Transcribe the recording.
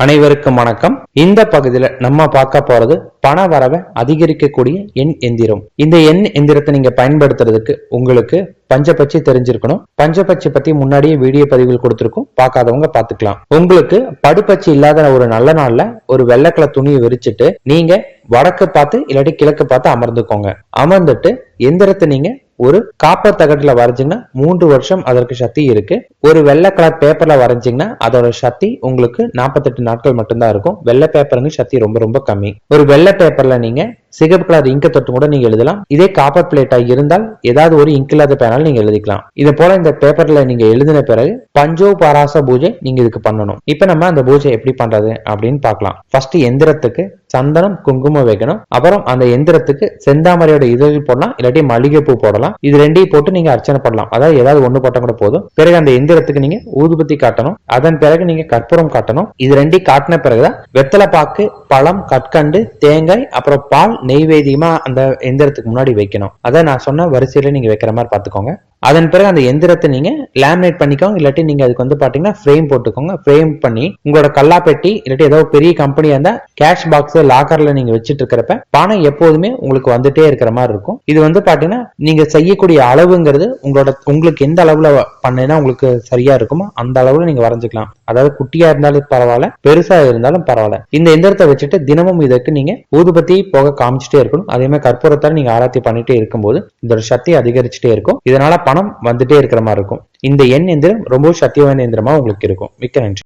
அனைவருக்கும் வணக்கம். இந்த பகுதியில நம்ம பார்க்க போறது பண வரவை அதிகரிக்கக்கூடிய எண் எந்திரம். இந்த எண் எந்திரத்தை நீங்க பயன்படுத்துறதுக்கு உங்களுக்கு பஞ்சபட்சி தெரிஞ்சிருக்கணும். பஞ்சபட்சி பத்தி முன்னாடியே வீடியோ பதிவில் கொடுத்துருக்கோம். பார்க்காதவங்க பார்த்துக்கலாம். உங்களுக்கு படுப்பச்சி இல்லாத ஒரு நல்ல நாள்ல ஒரு வெள்ளக்கல துணியை விரிச்சிட்டு நீங்க வடக்கு பார்த்து இல்லாட்டி கிழக்கு பார்த்து அமர்ந்துக்கோங்க. அமர்ந்துட்டு எந்திரத்தை நீங்க ஒரு காப்பர் தகட்டில் வரைஞ்சிங்கன்னா மூன்று வருஷம் அதற்கு சக்தி இருக்கு. ஒரு வெள்ளை கலர் பேப்பர்ல வரைஞ்சிங்கன்னா அதோட சக்தி உங்களுக்கு நாற்பத்தெட்டு நாட்கள் மட்டும்தான் இருக்கும். வெள்ளை பேப்பருங்க சக்தி ரொம்ப ரொம்ப கம்மி. ஒரு வெள்ளை பேப்பர்ல நீங்க சிகப்பு கலர் இங்க தொட்டு கூட நீங்க எழுதலாம். இதே காப்பர் பிளேட்டா இருந்தால் ஏதாவது ஒரு இங்க் இல்லாத பேனால் நீங்க எழுதிக்கலாம். இதை போல இந்த பேப்பர்ல நீங்க எழுதின பிறகு பஞ்சோ பாராச பூஜை நீங்க இதுக்கு பண்ணணும். இப்ப நம்ம அந்த பூஜை எப்படி பண்றது அப்படின்னு பார்க்கலாம். ஃபர்ஸ்ட் எந்திரத்துக்கு சந்தனம் குங்குமம் வைக்கணும். அப்புறம் அந்த எந்திரத்துக்கு செந்தாமரையோட இதழில் போடலாம் இல்லாட்டி மல்லிகைப்பூ போடலாம். இது ரெண்டையும் போட்டு நீங்க அர்ச்சனை பண்ணலாம். அதாவது ஏதாவது ஒண்ணு போட்டா கூட போதும். பிறகு அந்த எந்திரத்துக்கு நீங்க ஊதுபத்தி காட்டணும். அதன் பிறகு நீங்க கற்பூரம் காட்டணும். இது ரெண்டையும் காட்டின பிறகுதான் வெத்தலை பாக்கு பழம் கற்கண்டு தேங்காய் அப்புறம் பால் நெய்வேதியமா அந்த எந்திரத்துக்கு முன்னாடி வைக்கணும். அதை நான் சொன்ன வரிசையில நீங்க வைக்கிற மாதிரி பாத்துக்கோங்க அதன் பிறகு அந்த எந்திரத்தை நீங்க லேமினேட் பண்ணிக்கோங்க. இல்லாட்டி நீங்க அதுக்கு வந்து பாத்தீங்கன்னா ஃப்ரேம் போட்டுக்கோங்க. ஃப்ரேம் பண்ணி உங்களோட கல்லாப்பெட்டி இல்லாட்டி ஏதோ பெரிய கம்பெனியா இருந்தா கேஷ் பாக்ஸ் லாக்கர்ல நீங்க வச்சுட்டு இருக்கிறப்ப பணம் எப்போதுமே உங்களுக்கு வந்துட்டே இருக்கிற மாதிரி இருக்கும். இது வந்து பாத்தீங்கன்னா நீங்க செய்யக்கூடிய அளவுங்கிறது உங்களோட உங்களுக்கு எந்த அளவுல பண்ணினா உங்களுக்கு சரியா இருக்குமோ அந்த அளவுல நீங்க வரைஞ்சிக்கலாம். அதாவது குட்டியா இருந்தாலும் பரவாயில்ல பெருசா இருந்தாலும் பரவாயில்ல. இந்த எந்திரத்தை வச்சுட்டு தினமும் இதற்கு நீங்க ஊதுபத்தி போக காமிச்சிட்டே இருக்கணும். அதே மாதிரி கற்பூரத்தால் நீங்க ஆராய்ச்சி பண்ணிட்டே இருக்கும்போது இதோட சக்தி அதிகரிச்சுட்டே இருக்கும். இதனால பணம் வந்துட்டே இருக்கிற மாதிரி இருக்கும். இந்த எண் எந்திரம் ரொம்ப சக்தி வாய்ந்த எந்திரமா உங்களுக்கு இருக்கும். மிக்க நன்றி.